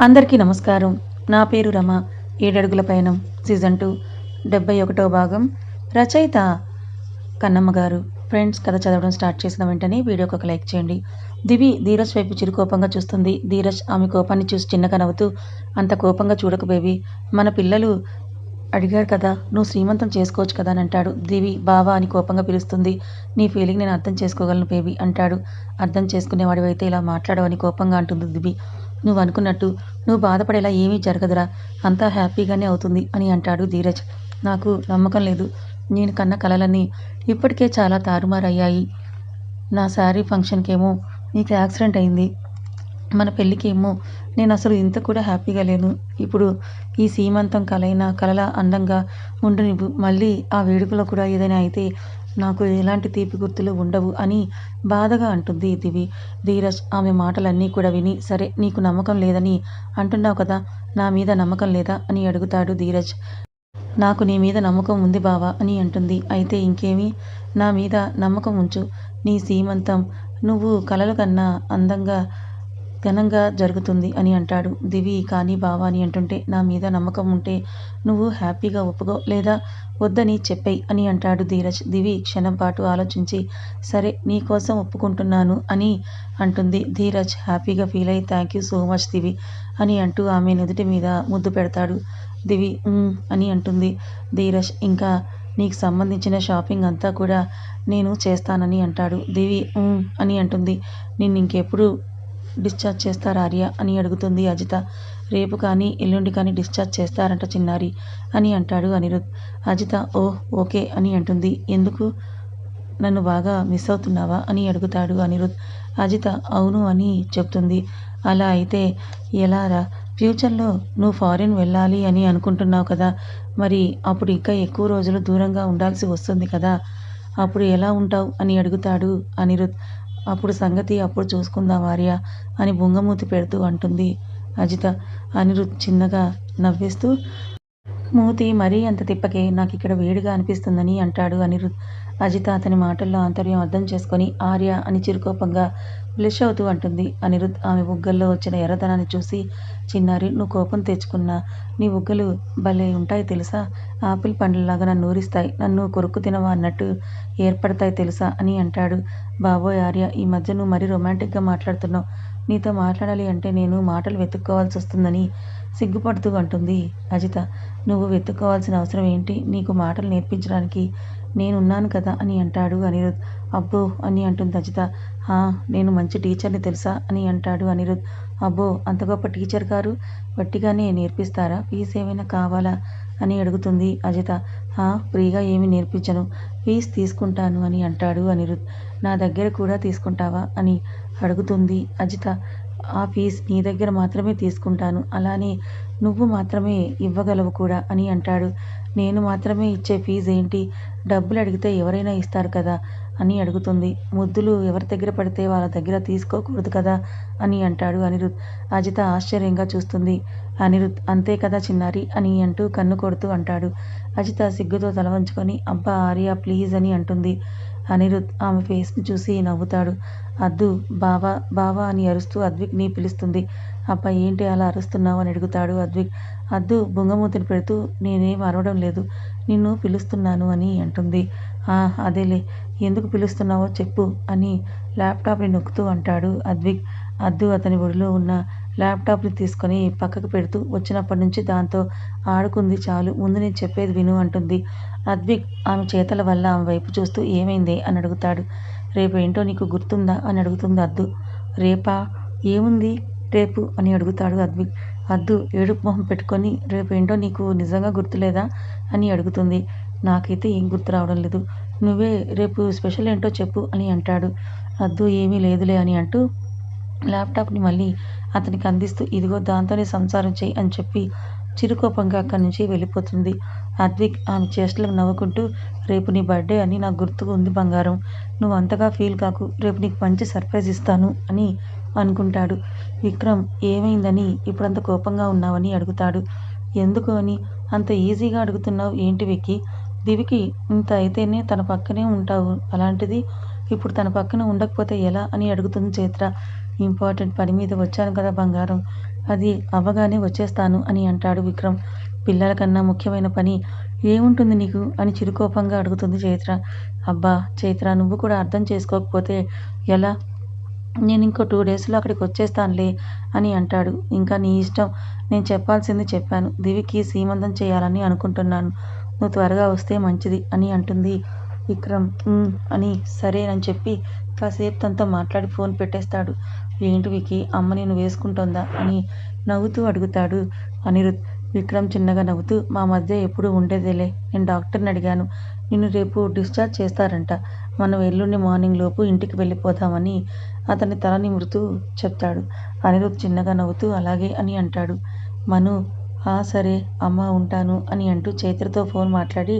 అందరికీ నమస్కారం. నా పేరు రమ. ఏడడుగుల పయనం. సీజన్ టూ డెబ్బై ఒకటో భాగం. రచయిత కన్నమ్మ గారు. ఫ్రెండ్స్ కథ చదవడం స్టార్ట్ చేసిన వెంటనే వీడియోకి ఒక లైక్ చేయండి. దివి ధీరజ్ వైపు చిరుకోపంగా చూస్తుంది. ధీరజ్ ఆమె కోపాన్ని చూసి చిన్నగా నవ్వుతూ అంత కోపంగా చూడకు బేబీ. మన పిల్లలు అడిగారు కదా నువ్వు శ్రీమంతం చేసుకోవచ్చు కదా అని అంటాడు. దివి బావా అని కోపంగా పిలుస్తుంది. నీ ఫీలింగ్ నేను అర్థం చేసుకోగలను బేబీ అంటాడు. అర్థం చేసుకునేవాడివైతే ఇలా మాట్లాడవని కోపంగా అంటుంది దివి. నువ్వు అనుకున్నట్టు నువ్వు బాధపడేలా ఏమీ జరగదురా. అంతా హ్యాపీగానే అవుతుంది అని అంటాడు ధీరజ్. నాకు నమ్మకం లేదు. నేను కన్న కలలన్నీ ఇప్పటికే చాలా తారుమారయ్యాయి. నా శారీ ఫంక్షన్కేమో నీకు యాక్సిడెంట్ అయింది. మన పెళ్ళికేమో నేను అసలు ఇంత కూడా హ్యాపీగా లేను. ఇప్పుడు ఈ సీమంతం కలైన కలల అందంగా ఉండు మళ్ళీ ఆ వేడుకలో కూడా ఏదైనా అయితే నాకు ఎలాంటి తీపి గుర్తులు ఉండవు అని బాధగా అంటుంది దివి. ధీరజ్ ఆమె మాటలన్నీ కూడా విని సరే నీకు నమ్మకం లేదని అంటున్నావు కదా నా మీద నమ్మకం లేదా అని అడుగుతాడు ధీరజ్. నాకు నీ మీద నమ్మకం ఉంది బావా అని అంటుంది. అయితే ఇంకేమి? నా మీద నమ్మకం ఉంచు. నీ సీమంతం. నువ్వు కలలు కన్నా అందంగా ఘనంగా జరుగుతుంది అని అంటాడు. దివి కానీ బావా అని అంటుంటే నా మీద నమ్మకం ఉంటే నువ్వు హ్యాపీగా ఒప్పుకో లేదా వద్దని చెప్పేయి అని అంటాడు ధీరజ్. దివి క్షణం పాటు ఆలోచించి సరే నీ కోసం ఒప్పుకుంటున్నాను అని అంటుంది ధీరజ్. హ్యాపీగా ఫీల్ అయ్యి thank you so much Divi అని అంటూ ఆమె నుదుటి మీద ముద్దు పెడతాడు. దివి అని అంటుంది ధీరజ్. ఇంకా నీకు సంబంధించిన షాపింగ్ అంతా కూడా నేను చేస్తానని అంటాడు. దివి అని అంటుంది. నిన్ను ఇంకెప్పుడు డిశ్చార్జ్ చేస్తారా ఆర్య? అని అడుగుతుంది అజిత. రేపు కానీ ఎల్లుండి కానీ డిశ్చార్జ్ చేస్తారంట చిన్నారి అని అంటాడు అనిరుద్. అజిత ఓ ఓకే అని అంటుంది. ఎందుకు? నన్ను బాగా మిస్ అవుతున్నావా? అని అడుగుతాడు అనిరుద్. అజిత అవును అని చెప్తుంది. అలా అయితే ఎలారా ఫ్యూచర్లో నువ్వు ఫారిన్ వెళ్ళాలి అని అనుకుంటున్నావు కదా. మరి అప్పుడు ఇంకా ఎక్కువ రోజులు దూరంగా ఉండాల్సి వస్తుంది కదా. అప్పుడు ఎలా ఉంటావు? అని అడుగుతాడు అనిరుద్. అప్పుడు సంగతి అప్పుడు చూసుకుందాం ఆర్య అని బుంగమూతి పెడుతూ అంటుంది. అజిత అనిరుద్ చిన్నగా నవ్వేస్తూ మూతి మరీ అంత తిప్పకే నాకు ఇక్కడ వేడిగా అనిపిస్తుందని అంటాడు అనిరుద్. అజిత అతని మాటల్లో ఆంతర్యం అర్థం చేసుకొని ఆర్య అని చిరుకోపంగా బ్లిష్ అవుతూ అంటుంది. అనిరుద్ ఆమె బుగ్గల్లో వచ్చిన ఎర్రదనాన్ని చూసి చిన్నారి నువ్వు కోపం తెచ్చుకున్నా నీ బుగ్గలు భలే ఉంటాయి తెలుసా? ఆపిల్ పండ్లలాగా నన్ను ఊరిస్తాయి. నన్ను కొరుకు తినవా అన్నట్టు ఏర్పడతాయి తెలుసా? అని అంటాడు. బాబోయ్ ఆర్య ఈ మధ్య నువ్వు మరీ రొమాంటిక్గా మాట్లాడుతున్నావు. నీతో మాట్లాడాలి అంటే నేను మాటలు వెతుక్కోవాల్సి వస్తుందని సిగ్గుపడుతూ అంటుంది అజిత. నువ్వు వెతుక్కోవాల్సిన అవసరం ఏంటి? నీకు మాటలు నేర్పించడానికి నేనున్నాను కదా అని అంటాడు అనిరుద్. అబ్బో అని అంటుంది అజిత "హా, నేను మంచి టీచర్ని తెలుసా అని అంటాడు అనిరుద్. అబ్బో అంత గొప్ప టీచర్ గారు వట్టిగానే నేర్పిస్తారా? ఫీజు ఏమైనా కావాలా? అని అడుగుతుంది అజిత. "హా, ఫ్రీగా ఏమి నేర్పించను. ఫీజు తీసుకుంటాను అని అంటాడు అనిరుద్. నా దగ్గర కూడా తీసుకుంటావా? అని అడుగుతుంది అజిత. ఆ ఫీజ్ నీ దగ్గర మాత్రమే తీసుకుంటాను. అలానే నువ్వు మాత్రమే ఇవ్వగలవు కూడా అని అంటాడు నేను మాత్రమే ఇచ్చే ఫీజు ఏంటి? డబ్బులు అడిగితే ఎవరైనా ఇస్తారు కదా? అని అడుగుతుంది. ముద్దులు ఎవరి దగ్గర పడితే వాళ్ళ దగ్గర తీసుకోకూడదు కదా? అని అంటాడు అనిరుద్. అజిత ఆశ్చర్యంగా చూస్తుంది. అనిరుద్ అంతే కదా చిన్నారి? అని అంటూ కన్ను కొడుతూ అంటాడు. అజిత సిగ్గుతో తలవంచుకొని అబ్బా ఆర్య ప్లీజ్ అని అంటుంది. అనిరుద్ ఆమె ఫేస్ని చూసి నవ్వుతాడు. అద్దు బావా బావా అని అరుస్తూ అద్విక్ని పిలుస్తుంది. అబ్బా ఏంటి అలా అరుస్తున్నావు అని అడుగుతాడు అద్విక్. అద్దు బొంగమూతిని పెడుతూ నేనేం అరవడం లేదు. నిన్ను పిలుస్తున్నాను అని అంటుంది. "ఆ, అదేలే. ఎందుకు పిలుస్తున్నావో చెప్పు అని ల్యాప్టాప్ని నొక్కుతూ అంటాడు అద్విక్. అద్దు అతని ఒడిలో ఉన్న ల్యాప్టాప్ని తీసుకొని పక్కకు పెడుతూ వచ్చినప్పటి నుంచి దాంతో ఆడుకుంది చాలు. ముందు నేను చెప్పేది విను అంటుంది. అద్విక్ ఆమె చేతల వల్ల ఆమె వైపు చూస్తూ ఏమైంది? అని అడుగుతాడు. రేపు ఏంటో నీకు గుర్తుందా? అని అడుగుతుంది అద్దు. రేపా? ఏముంది? రేపు అని అడుగుతాడు అద్విక్ అద్దు ఏడుపు మొహం పెట్టుకొని రేపు ఏంటో నీకు నిజంగా గుర్తులేదా? అని అడుగుతుంది. నాకైతే ఏం గుర్తు రావడం లేదు. నువ్వే రేపు స్పెషల్ ఏంటో చెప్పు అని అంటాడు. అద్దు ఏమీ లేదులే అని అంటూ ల్యాప్టాప్ని మళ్ళీ అతనికి అందిస్తూ ఇదిగో దాంతోనే సంసారం చేయి అని చెప్పి చిరుకోపంగా అక్కడి నుంచి వెళ్ళిపోతుంది. అద్విక్ ఆమె చేష్టలకు నవ్వుకుంటూ రేపు నీ బర్త్డే అని నాకు గుర్తుకు ఉంది బంగారం. నువ్వు అంతగా ఫీల్ కాకు. రేపు నీకు మంచి సర్ప్రైజ్ ఇస్తాను అని అనుకుంటాడు. విక్రమ్ ఏమైందని ఇప్పుడంత కోపంగా ఉన్నావని అడుగుతాడు. ఎందుకు అని? అంత ఈజీగా అడుగుతున్నావు ఏంటి విక్కీ? దివికి ఇంత అయితేనే తన పక్కనే ఉంటావు. అలాంటిది ఇప్పుడు తన పక్కన ఉండకపోతే ఎలా అని అడుగుతుంది చైత్ర. ఇంపార్టెంట్ పని మీద వచ్చాను కదా బంగారం. అది అవ్వగానే వచ్చేస్తాను అని అంటాడు విక్రమ్. పిల్లల కన్నా ముఖ్యమైన పని ఏముంటుంది నీకు అని చిరుకోపంగా అడుగుతుంది చైత్ర. అబ్బా చైత్ర నువ్వు కూడా అర్థం చేసుకోకపోతే ఎలా? నేను ఇంకో టూ డేస్లో అక్కడికి వచ్చేస్తానులే అని అంటాడు. ఇంకా నీ ఇష్టం నేను చెప్పాల్సింది చెప్పాను. దివికి సీమంతం చేయాలని అనుకుంటున్నాను. నువ్వు త్వరగా వస్తే మంచిది అని అంటుంది విక్రమ్. "ఉమ్" అని సరేనని చెప్పి కాసేపు తనతో మాట్లాడి ఫోన్ పెట్టేస్తాడు. ఏంటి వికి అమ్మ నేను వేసుకుంటుందా అని నవ్వుతూ అడుగుతాడు అనిరుద్. విక్రమ్ చిన్నగా నవ్వుతూ మా మధ్య ఎప్పుడు ఉండేదేలే నేను డాక్టర్ని అడిగాను. నిన్ను రేపు డిశ్చార్జ్ చేస్తారంట. మనం ఎల్లుండి మార్నింగ్ లోపు ఇంటికి వెళ్ళిపోదామని అతని తల నిమురుతూ చెప్తాడు. అనిరుద్ చిన్నగా నవ్వుతూ అలాగే అని అంటాడు. మను ఆ సరే అమ్మ ఉంటాను అని అంటూ చైత్రతో ఫోన్ మాట్లాడి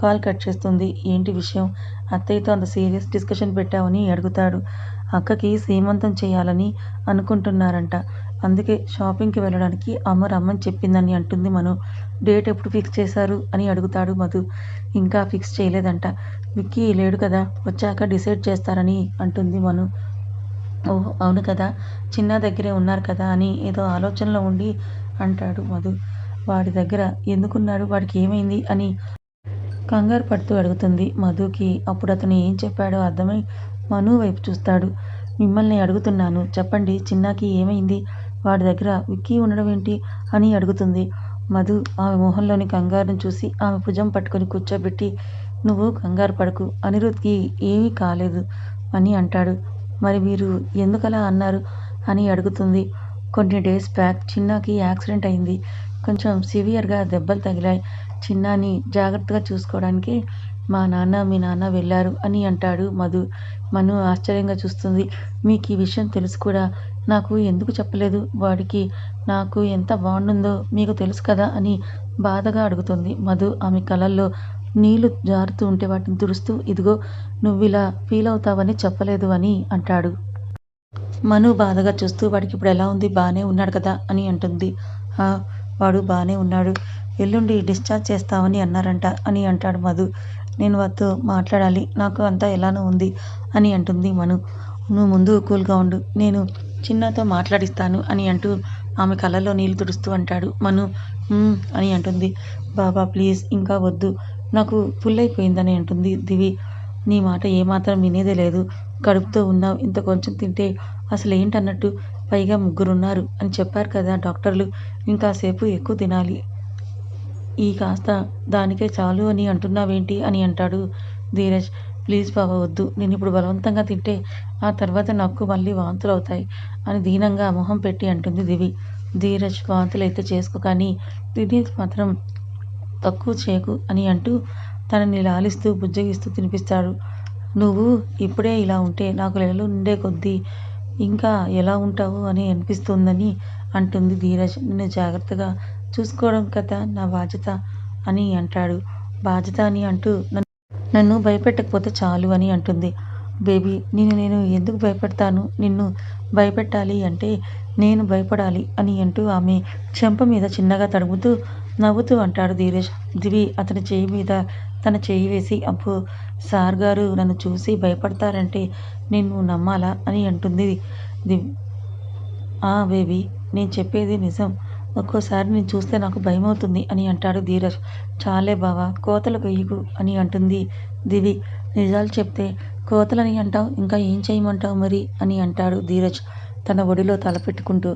కాల్ కట్ చేస్తుంది. ఏంటి విషయం? అత్తయ్యతో అంత సీరియస్ డిస్కషన్ పెట్టావని అడుగుతాడు. అక్కకి సీమంతం చేయాలని అనుకుంటున్నారంట. అందుకే షాపింగ్కి వెళ్ళడానికి అమ్మ రమ్మని చెప్పిందని అంటుంది మను. డేట్ ఎప్పుడు ఫిక్స్ చేశారు అని అడుగుతాడు మధు. ఇంకా ఫిక్స్ చేయలేదంట. విక్కీ లేడు కదా వచ్చాక డిసైడ్ చేస్తారని అంటుంది మను. ఓహో అవును కదా. చిన్న దగ్గరే ఉన్నారు కదా అని ఏదో ఆలోచనలో ఉండి అంటాడు మధు. వాడి దగ్గర ఎందుకున్నాడు? వాడికి ఏమైంది? అని కంగారు పడుతూ అడుగుతుంది మధుకి. అప్పుడు అతను ఏం చెప్పాడో అర్థమై మను వైపు చూస్తాడు. మిమ్మల్ని అడుగుతున్నాను. చెప్పండి చిన్నాకి ఏమైంది? వాడి దగ్గర విక్కీ ఉండడం ఏంటి? అని అడుగుతుంది. మధు ఆమె మొహంలోని కంగారును చూసి ఆమె భుజం పట్టుకొని కూర్చోబెట్టి నువ్వు కంగారు పడకు. అనిరుద్కి ఏమీ కాలేదు అని అంటాడు. మరి మీరు ఎందుకలా అన్నారు అని అడుగుతుంది. కొన్ని డేస్ బ్యాక్ చిన్నాకి యాక్సిడెంట్ అయింది. కొంచెం సివియర్గా దెబ్బలు తగిలాయి. చిన్నాని జాగ్రత్తగా చూసుకోవడానికి మా నాన్న మీ నాన్న వెళ్ళారు అని అంటాడు మధు. మను ఆశ్చర్యంగా చూస్తుంది. మీకు ఈ విషయం తెలుసు కూడా. నాకు ఎందుకు చెప్పలేదు? వాడికి నాకు ఎంత బాగుంటుందో మీకు తెలుసు కదా అని బాధగా అడుగుతుంది మధు. ఆమె కళల్లో నీళ్ళు జారుతూ ఉంటే వాటిని తుడుస్తూ ఇదిగో నువ్వు ఇలా ఫీల్ అవుతావని చెప్పలేదు అని అంటాడు. మను బాధగా చూస్తూ వాడికి ఇప్పుడు ఎలా ఉంది? బాగానే ఉన్నాడు కదా అని అంటుంది. "ఆ, వాడు బాగానే ఉన్నాడు. ఎల్లుండి డిశ్చార్జ్ చేస్తామని అన్నారంట అని అంటాడు మధు. నేను వాతో మాట్లాడాలి. నాకు అంతా ఎలానో ఉంది అని అంటుంది మను. నువ్వు ముందు కూల్గా ఉండు. నేను చిన్నతో మాట్లాడిస్తాను అని అంటూ ఆమె కళ్ళలో నీళ్ళు తుడుస్తూ అంటాడు మను. అని అంటుంది. బాబా ప్లీజ్ ఇంకా వద్దు. నాకు ఫుల్ అయిపోయిందని అంటుంది దివి. నీ మాట ఏమాత్రం వినేదే లేదు. కడుపుతో ఉన్నావు. ఇంత కొంచెం తింటే అసలు ఏంటన్నట్టు పైగా ముగ్గురున్నారు అని చెప్పారు కదా డాక్టర్లు. ఇంకాసేపు ఎక్కువ తినాలి. ఈ కాస్త దానికే చాలు అని అంటున్నావేంటి అని అంటాడు ధీరజ్. ప్లీజ్ బాబా వద్దు. నేను ఇప్పుడు బలవంతంగా తింటే ఆ తర్వాత నాకు మళ్ళీ వాంతులు అవుతాయి అని దీనంగా మొహం పెట్టి అంటుంది దివి. ధీరజ్ వాంతులు అయితే చేసుకో కానీ తినేది మాత్రం తక్కువ చేయకు అని అంటూ తనని లాలిస్తూ బుజ్జగిస్తూ తినిపిస్తాడు. నువ్వు ఇప్పుడే ఇలా ఉంటే నాకు నెలలు ఉండే కొద్దీ ఇంకా ఎలా ఉంటావు అని అనిపిస్తుందని అంటుంది ధీరజ్. నిన్ను జాగ్రత్తగా చూసుకోవడం కదా నా బాధ్యత అని అంటాడు. బాధ్యత అని అంటూ నన్ను నన్ను భయపెట్టకపోతే చాలు అని అంటుంది. బేబీ నేను నేను ఎందుకు భయపెడతాను? నిన్ను భయపెట్టాలి అంటే నేను భయపడాలి అని అంటూ ఆమె చెంప మీద చిన్నగా తడుముతూ నవ్వుతూ అంటాడు ధీరేష్ దివి అతని చేయి మీద తన చేయి వేసి అప్పు సార్ గారు నన్ను చూసి భయపడతారంటే నిన్ను నమ్మాలా అని అంటుంది దివి ఆ బేబీ నేను చెప్పేది నిజం. ఒక్కోసారి నేను చూస్తే నాకు భయమవుతుంది అని అంటాడు ధీరజ్. చాలే బావా కోతలు కొయ్యకు అని అంటుంది దివి. నిజాలు చెప్తే కోతలని అంటావు ఇంకా ఏం చేయమంటావు మరి అని అంటాడు ధీరజ్ తన ఒడిలో తల పెట్టుకుంటూ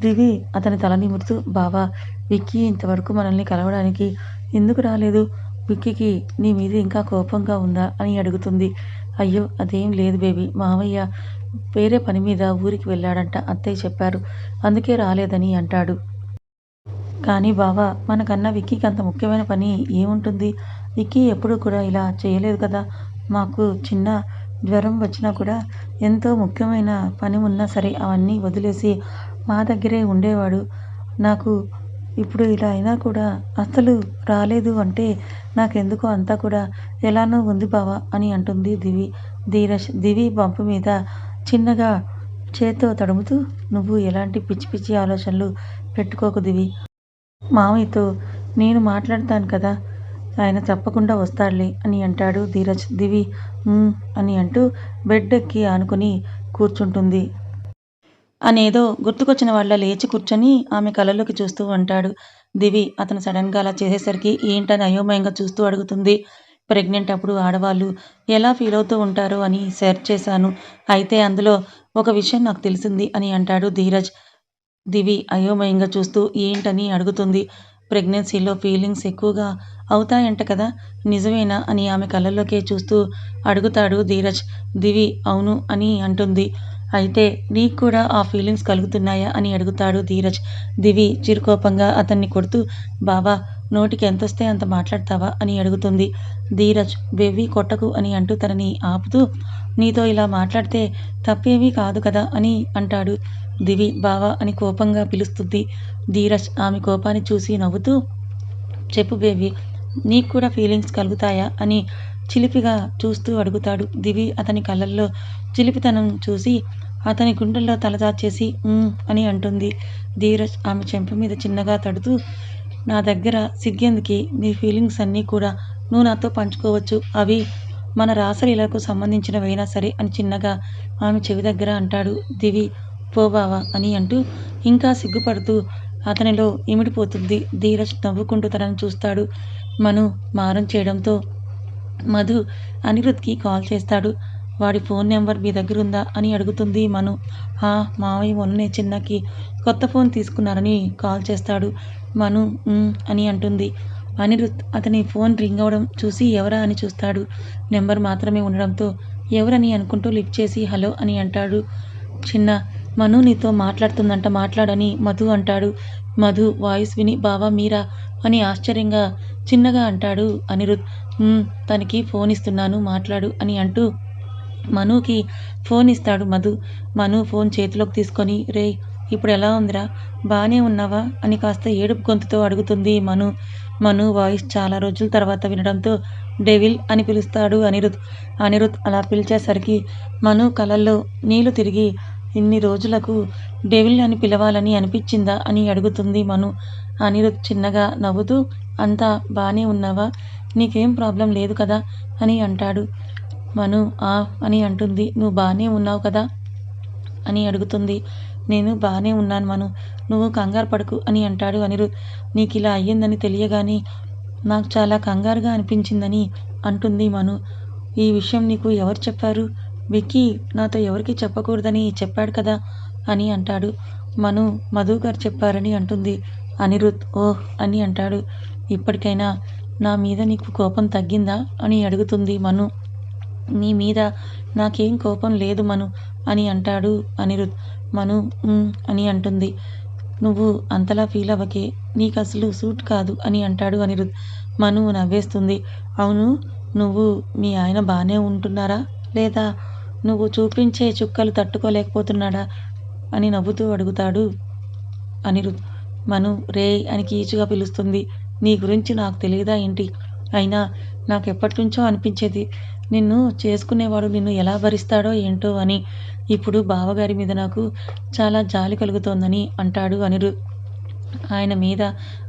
దివి అతని తల నిమురుతూ బావా విక్కీ ఇంతవరకు మనల్ని కలవడానికి ఎందుకు రాలేదు? విక్కీకి నీ మీద ఇంకా కోపంగా ఉందా అని అడుగుతుంది. అయ్యో అదేం లేదు బేబీ మావయ్య వేరే పని మీద ఊరికి వెళ్ళాడంట అత్తయ్య చెప్పారు. అందుకే రాలేదని అంటాడు. కానీ బావా మనకన్నా విక్కీకి అంత ముఖ్యమైన పని ఏముంటుంది? విక్కీ ఎప్పుడూ కూడా ఇలా చేయలేదు కదా. మాకు చిన్న జ్వరం వచ్చినా కూడా ఎంతో ముఖ్యమైన పని ఉన్నా సరే అవన్నీ వదిలేసి మా దగ్గరే ఉండేవాడు. నాకు ఇప్పుడు ఇలా అయినా కూడా అసలు రాలేదు అంటే నాకెందుకో అంతా కూడా ఎలానో ఉంది బావా అని అంటుంది దివి. ధీరష్ దివి పంపు మీద చిన్నగా చేత్తో తడుముతూ నువ్వు ఎలాంటి పిచ్చి పిచ్చి ఆలోచనలు పెట్టుకోకు దివి. మామయ్యతో నేను మాట్లాడతాను కదా. ఆయన తప్పకుండా వస్తాడులే అని అంటాడు ధీరజ్. దివి అని అంటూ బెడ్ ఎక్కి ఆనుకొని కూర్చుంటుంది. అనేదో గుర్తుకొచ్చిన వాళ్ళ లేచి కూర్చొని ఆమె కళ్ళలోకి చూస్తూ అంటాడు దివి అతను సడన్గా అలా చేసేసరికి ఏంటని అయోమయంగా చూస్తూ అడుగుతుంది. ప్రెగ్నెంట్ అప్పుడు ఆడవాళ్ళు ఎలా ఫీల్ అవుతూ ఉంటారో అని సెర్చ్ చేశాను. అయితే అందులో ఒక విషయం నాకు తెలిసింది అని అంటాడు ధీరజ్. దివి అయోమయంగా చూస్తూ ఏంటని అడుగుతుంది. ప్రెగ్నెన్సీలో ఫీలింగ్స్ ఎక్కువగా అవుతాయంట కదా? నిజమేనా? అని ఆమె కళ్ళల్లోకే చూస్తూ అడుగుతాడు ధీరజ్. దివి అవును అని అంటుంది. అయితే నీకు కూడా ఆ ఫీలింగ్స్ కలుగుతున్నాయా? అని అడుగుతాడు ధీరజ్. దివి చిరుకోపంగా అతన్ని కొడుతూ బాబా నోటికి ఎంతొస్తే అంత మాట్లాడతావా అని అడుగుతుంది. ధీరజ్ బెవ్వి కొట్టకు అని అంటూ తనని ఆపుతూ నీతో ఇలా మాట్లాడితే తప్పేమీ కాదు కదా అని అంటాడు దివి బావా అని కోపంగా పిలుస్తుంది. ధీరజ్ ఆమె కోపాన్ని చూసి నవ్వుతూ చెప్పు బేబీ నీకు కూడా ఫీలింగ్స్ కలుగుతాయా అని చిలిపిగా చూస్తూ అడుగుతాడు దివి అతని కళ్ళల్లో చిలిపితనం చూసి అతని గుండెల్లో తలదాచేసి అని అంటుంది. ధీరజ్ ఆమె చెంప మీద చిన్నగా తడుతూ నా దగ్గర సిగ్గెందుకి నీ ఫీలింగ్స్ అన్నీ కూడా నువ్వు నాతో పంచుకోవచ్చు. అవి మన రాసలీలకు సంబంధించినవైనా సరే అని చిన్నగా ఆమె చెవి దగ్గర అంటాడు. దివి పో బావా అని అంటూ ఇంకా సిగ్గుపడుతూ అతనిలో ఇమిడిపోతుంది. ధీరజ్ నవ్వుకుంటూ తనను చూస్తాడు. మను మారం చేయడంతో మధు అనిరుద్ధ్కి కాల్ చేస్తాడు. వాడి ఫోన్ నెంబర్ మీ దగ్గర ఉందా అని అడుగుతుంది మను. ఆ మావయ్య మొన్ననే చిన్నకి కొత్త ఫోన్ తీసుకున్నారని కాల్ చేస్తాడు. మను అని అంటుంది. అనిరుద్ అతని ఫోన్ రింగ్ అవడం చూసి ఎవరా అని చూస్తాడు. నెంబర్ మాత్రమే ఉండడంతో ఎవరని అనుకుంటూ లిఫ్ట్ చేసి హలో అని అంటాడు. చిన్న మను నీతో మాట్లాడుతుందంట మాట్లాడని మధు అంటాడు. మధు వాయిస్ విని బావా మీరా అని ఆశ్చర్యంగా చిన్నగా అంటాడు అనిరుద్ తనకి ఫోన్ ఇస్తున్నాను మాట్లాడు అని అంటూ మనుకి ఫోన్ ఇస్తాడు మధు. మను ఫోన్ చేతిలోకి తీసుకొని రే ఇప్పుడు ఎలా ఉందిరా? బాగానే ఉన్నావా? అని కాస్త ఏడుపు గొంతుతో అడుగుతుంది మను. మను వాయిస్ చాలా రోజుల తర్వాత వినడంతో డెవిల్ అని పిలుస్తాడు అనిరుద్. అనిరుద్ అలా పిలిచేసరికి మను కలల్లో నీళ్ళు తిరిగి ఇన్ని రోజులకు డెవిల్ అని పిలవాలని అనిపించిందా? అని అడుగుతుంది మను. అనిరుద్ చిన్నగా నవ్వుతూ అంతా బాగానే ఉన్నావా? నీకేం ప్రాబ్లం లేదు కదా? అని అంటాడు. మను ఆ అని అంటుంది. నువ్వు బాగానే ఉన్నావు కదా? అని అడుగుతుంది. నేను బాగానే ఉన్నాను మను. నువ్వు కంగారు పడకు అని అంటాడు అనిరుద్. నీకు ఇలా అయ్యిందని తెలియగానే నాకు చాలా కంగారుగా అనిపించిందని అంటుంది మను. ఈ విషయం నీకు ఎవరు చెప్పారు? విక్కీ నాతో ఎవరికి చెప్పకూడదని చెప్పాడు కదా అని అంటాడు. మను మధు గారు చెప్పారని అంటుంది అనిరుద్. ఓహ్ అని అంటాడు. ఇప్పటికైనా నా మీద నీకు కోపం తగ్గిందా అని అడుగుతుంది మను. నీ మీద నాకేం కోపం లేదు మను అని అంటాడు అనిరుద్. మను అని అంటుంది. నువ్వు అంతలా ఫీల్ అవ్వకే నీకు అసలు సూట్ కాదు అని అంటాడు అనిరుద్. మను నవ్వేస్తుంది. అవును నువ్వు మీ ఆయన బాగానే ఉంటున్నారా? లేదా నువ్వు చూపించే చుక్కలు తట్టుకోలేకపోతున్నాడా? అని నవ్వుతూ అడుగుతాడు అనిరుద్. మను రే అని కీచుగా పిలుస్తుంది. నీ గురించి నాకు తెలియదా ఏంటి? అయినా నాకు ఎప్పటి నుంచో అనిపించేది నిన్ను చేసుకునేవాడు నిన్ను ఎలా భరిస్తాడో ఏంటో అని ఇప్పుడు బావగారి మీద నాకు చాలా జాలి కలుగుతోందని అంటాడు అనిరుద్ ఆయన మీద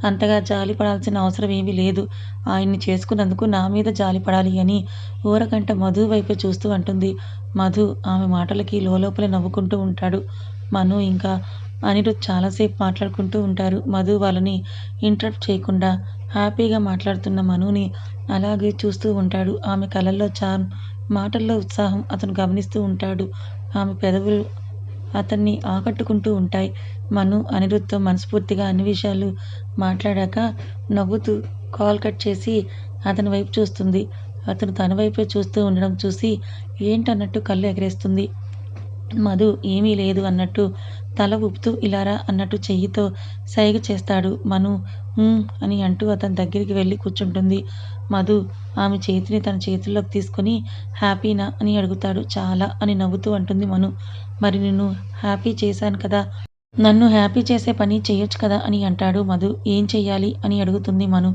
అంతగా జాలి పడాల్సిన అవసరం ఏమీ లేదు. ఆయన్ని చేసుకున్నందుకు నా మీద జాలి పడాలి అని ఊరకంట మధు వైపు చూస్తూ అంటుంది. మధు ఆమె మాటలకి లోపల నవ్వుకుంటూ ఉంటాడు. మను ఇంకా అనిరుద్ చాలాసేపు మాట్లాడుకుంటూ ఉంటారు. మధు వాళ్ళని ఇంటరప్ట్ చేయకుండా హ్యాపీగా మాట్లాడుతున్న మనుని అలాగే చూస్తూ ఉంటాడు. ఆమె కళ్ళల్లో చార్మ్ మాటల్లో ఉత్సాహం అతను గమనిస్తూ ఉంటాడు. ఆమె పెదవులు అతన్ని ఆకట్టుకుంటూ ఉంటాయి. మను అనిరుద్ధ్తో మనస్ఫూర్తిగా అన్ని విషయాలు మాట్లాడాక నవ్వుతూ కాల్ కట్ చేసి అతని వైపు చూస్తుంది. అతను తన వైపే చూస్తూ ఉండడం చూసి ఏంటన్నట్టు కళ్ళు ఎగరేస్తుంది. మధు ఏమీ లేదు అన్నట్టు తల ఊపుతూ ఇలారా అన్నట్టు చెయ్యితో సైగ చేస్తాడు మను. అని అంటూ అతని దగ్గరికి వెళ్ళి కూర్చుంటుంది. మధు ఆమె చేతిని తన చేతుల్లోకి తీసుకొని హ్యాపీనా అని అడుగుతాడు. చాలా అని నవ్వుతూ అంటుంది మను. మరి నిన్ను హ్యాపీ చేశాను కదా. నన్ను హ్యాపీ చేసే పని చేయొచ్చు కదా అని అంటాడు మధు. ఏం చెయ్యాలి అని అడుగుతుంది మను.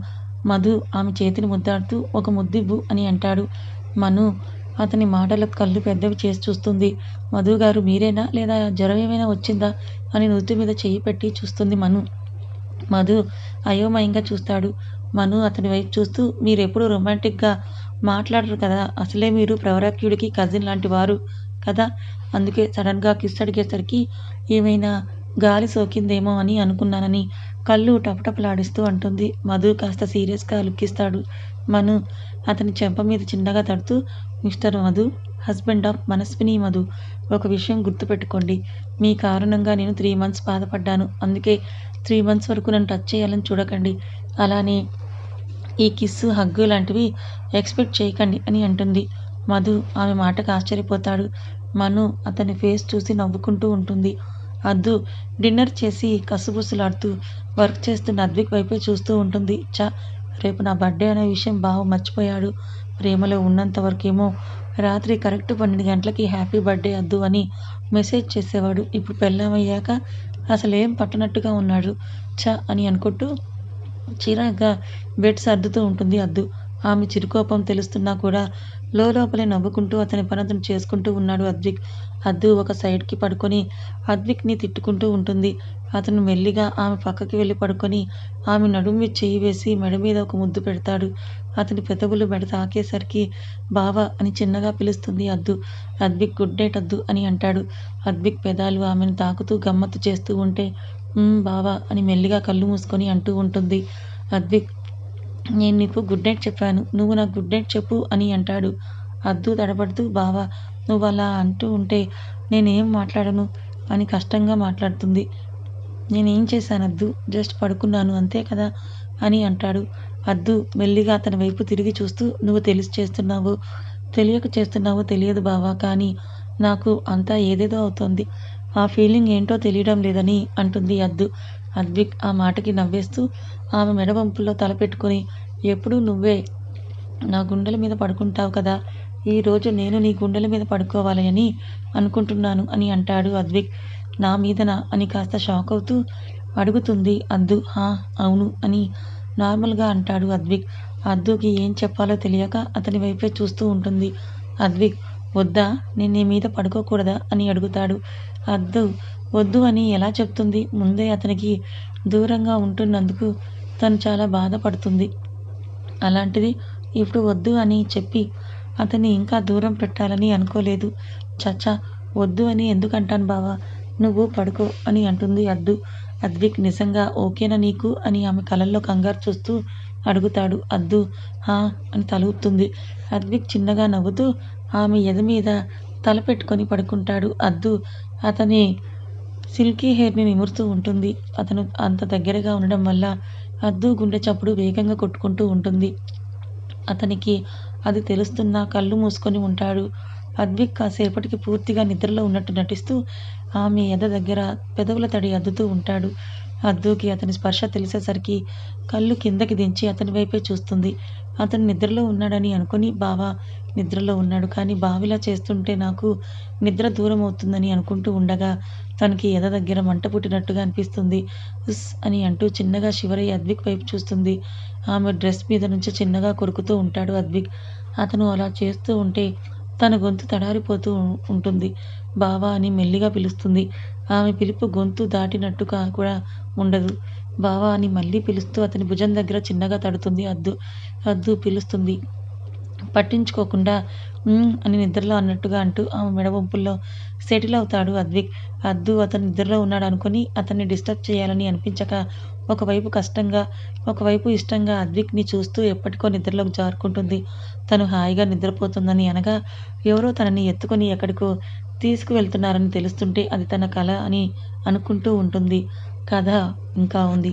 మధు ఆమె చేతిని ముద్దాడుతూ ఒక ముద్దివ్వు అని అంటాడు. మను అతని మాటలకు కళ్ళు పెద్దవి చేసి చూస్తుంది. మధుగారు మీరేనా లేదా జ్వరం ఏమైనా వచ్చిందా అని నుదుటి మీద చెయ్యి పెట్టి చూస్తుంది మను. మధు అయోమయంగా చూస్తాడు. మను అతని వైపు చూస్తూ మీరెప్పుడు రొమాంటిక్గా మాట్లాడరు కదా? అసలే మీరు ప్రవరాక్యుడికి కజిన్ లాంటి వారు కదా? అందుకే సడన్గా కిస్ అడిగేసరికి ఏమైనా గాలి సోకిందేమో అని అనుకున్నానని కళ్ళు టపటపలాడిస్తూ అంటుంది. మధు కాస్త సీరియస్గా లుక్కిస్తాడు. మను అతని చెంప మీద చిన్నగా తడుతూ mister Madhu husband of Manaswini Madhu ఒక విషయం గుర్తుపెట్టుకోండి. మీ కారణంగా నేను త్రీ మంత్స్ బాధపడ్డాను. అందుకే త్రీ మంత్స్ వరకు నన్ను టచ్ చేయాలని చూడకండి. అలానే ఈ కిస్సు హగ్గు లాంటివి ఎక్స్పెక్ట్ చేయకండి అని అంటుంది. మధు ఆమె మాటకు ఆశ్చర్యపోతాడు. మను అతని ఫేస్ చూసి నవ్వుకుంటూ ఉంటుంది. అద్దు డిన్నర్ చేసి కసుబుసులాడుతూ వర్క్ చేస్తున్న అద్విక్ వైపే చూస్తూ ఉంటుంది. చ రేపు నా బర్త్డే అనే విషయం బావ మర్చిపోయాడు. ప్రేమలో ఉన్నంత వరకేమో రాత్రి కరెక్ట్ పన్నెండు గంటలకి హ్యాపీ బర్త్డే అద్దు అని మెసేజ్ చేసేవాడు. ఇప్పుడు పెళ్ళామయ్యాక అసలేం పట్టనట్టుగా ఉన్నాడు. చ అని అనుకుంటూ చిరాగ్గా బెడ్ సర్దుతూ ఉంటుంది అద్దు. ఆమె చిరుకోపం తెలుస్తున్నా కూడా లోపలే నవ్వుకుంటూ అతని పని అతను చేసుకుంటూ ఉన్నాడు అద్విక్. అద్దు ఒక సైడ్కి పడుకొని అద్విక్ని తిట్టుకుంటూ ఉంటుంది. అతను మెల్లిగా ఆమె పక్కకి వెళ్ళి పడుకొని ఆమె నడుము మీద చెయ్యి వేసి మెడ మీద ఒక ముద్దు పెడతాడు. అతని పెదవులు మెడ తాకేసరికి బావా అని చిన్నగా పిలుస్తుంది అద్దు. అద్విక్ గుడ్ నైట్ అద్దు అని అంటాడు. అద్విక్ పెదాలు ఆమెను తాకుతూ గమ్మత్తు చేస్తూ ఉంటే బావా అని మెల్లిగా కళ్ళు మూసుకొని అంటూ ఉంటుంది. అద్విక్ నేను నీకు గుడ్ నైట్ చెప్పాను. నువ్వు నాకు గుడ్ నైట్ చెప్పు అని అంటాడు. అద్దు తడబడుతూ బావా నువ్వు అలా అంటూ ఉంటే నేనేం మాట్లాడను? అని కష్టంగా మాట్లాడుతుంది. నేనేం చేశాను అద్దు? జస్ట్ పడుకున్నాను అంతే కదా? అని అంటాడు. అద్దు మెల్లిగా అతని వైపు తిరిగి చూస్తూ నువ్వు తెలిసి చేస్తున్నావు. తెలియక చేస్తున్నావో తెలియదు బావా కానీ నాకు అంతా ఏదేదో అవుతోంది. ఆ ఫీలింగ్ ఏంటో తెలియడం లేదని అంటుంది అద్దు. అద్విక్ ఆ మాటకి నవ్వేస్తూ ఆమె మెడవంపుల్లో తలపెట్టుకొని ఎప్పుడూ నువ్వే నా గుండెల మీద పడుకుంటావు కదా? ఈరోజు నేను నీ గుండెల మీద పడుకోవాలి అని అనుకుంటున్నాను అని అంటాడు అద్విక్. నా మీదనా అని కాస్త షాక్ అవుతూ అడుగుతుంది అద్దు. హా అవును అని నార్మల్గా అంటాడు అద్విక్. అద్దుకి ఏం చెప్పాలో తెలియక అతని వైపే చూస్తూ ఉంటుంది. అద్విక్ వద్దా నేను నీ మీద పడుకోకూడదా అని అడుగుతాడు. అద్దు వద్దు అని ఎలా చెప్తుంది? ముందే అతనికి దూరంగా ఉంటున్నందుకు తను చాలా బాధపడుతుంది. అలాంటిది ఇప్పుడు వద్దు అని చెప్పి అతన్ని ఇంకా దూరం పెట్టాలని అనుకోలేదు. చచ్చా వద్దు అని ఎందుకంటాను బావా? నువ్వు పడుకో అని అంటుంది అద్దు అద్విక్ నిజంగా ఓకేనా నీకు? అని ఆమె కళ్ళల్లో కంగారు చూస్తూ అడుగుతాడు. అద్దు హా అని తలూపుతుంది అద్విక్ చిన్నగా నవ్వుతూ ఆమె ఎద మీద తల పెట్టుకొని పడుకుంటాడు. అద్దు అతని సిల్కీ హెయిర్ని నిమురుతూ ఉంటుంది. అతను అంత దగ్గరగా ఉండడం వల్ల అద్దు గుండె చప్పుడు వేగంగా కొట్టుకుంటూ ఉంటుంది. అతనికి అది తెలుస్తున్నా కళ్ళు మూసుకొని ఉంటాడు. అద్విక్ కాసేపటికి పూర్తిగా నిద్రలో ఉన్నట్టు నటిస్తూ ఆమె ఎద దగ్గర పెదవుల తడి అద్దుతూ ఉంటాడు. అద్దుకి అతని స్పర్శ తెలిసేసరికి కళ్ళు కిందకి దించి అతని వైపే చూస్తుంది. అతను నిద్రలో ఉన్నాడని అనుకుని బావా నిద్రలో ఉన్నాడు. కానీ బావిలా చేస్తుంటే నాకు నిద్ర దూరం అవుతుందని అనుకుంటూ ఉండగా తనకి ఎద దగ్గర మంట పుట్టినట్టుగా అనిపిస్తుంది. ఉస్ అని అంటూ చిన్నగా శివరయ్య అద్విక్ వైపు చూస్తుంది. ఆమె డ్రెస్ మీద నుంచి చిన్నగా కొరుకుతూ ఉంటాడు అద్విక్. అతను అలా చేస్తూ ఉంటే తన గొంతు తడారిపోతూ ఉంటుంది. బావా అని మెల్లిగా పిలుస్తుంది. ఆమె పిలుపు గొంతు దాటినట్టుగా కూడా ఉండదు. బావా అని మళ్ళీ పిలుస్తూ అతని భుజం దగ్గర చిన్నగా తడుతుంది అద్దు. అద్దు పిలుస్తుంది. పట్టించుకోకుండా అని నిద్రలో అన్నట్టుగా అంటూ ఆమె మెడ వంపుల్లో సెటిల్ అవుతాడు అద్విక్. అద్దు అతను నిద్రలో ఉన్నాడు అనుకుని అతన్ని డిస్టర్బ్ చేయాలని అనిపించక ఒకవైపు కష్టంగా ఒకవైపు ఇష్టంగా అద్విక్ని చూస్తూ ఎప్పటికో నిద్రలోకి జారుకుంటుంది. తను హాయిగా నిద్రపోతుందని అనగా ఎవరో తనని ఎత్తుకొని ఎక్కడికో తీసుకువెళ్తున్నారని తెలుస్తుంటే అది తన కళ అని అనుకుంటూ ఉంటుంది. కథ ఇంకా ఉంది.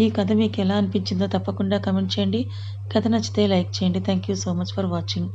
ఈ కథ మీకు ఎలా అనిపించిందో తప్పకుండా కమెంట్ చేయండి. కథ నచ్చితే లైక్ చేయండి. Thank you so much for watching